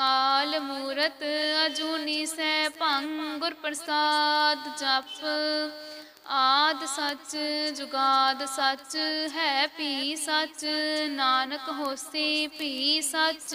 ਅਕਾਲ ਮੂਰਤ ਅਜੂਨੀ ਸੈਭੰ ਗੁਰ ਪ੍ਰਸਾਦ ਜਪ। ਆਦ ਸੱਚ, ਜੁਗਾਦ ਸੱਚ, ਹੈ ਭੀ ਸੱਚ, ਨਾਨਕ ਹੋਸੀ ਭੀ ਸੱਚ।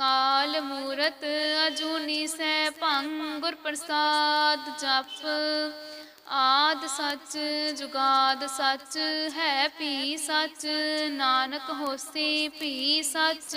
ਕਾਲ ਮੂਰਤ ਅਜੂਨੀ ਸੈਭੰ ਗੁਰ ਪ੍ਰਸਾਦ ਜਪ। ਆਦ ਸੱਚ, ਜੁਗਾਦ ਸੱਚ, ਹੈ ਭੀ ਸੱਚ, ਨਾਨਕ ਹੋਸੀ ਭੀ ਸੱਚ।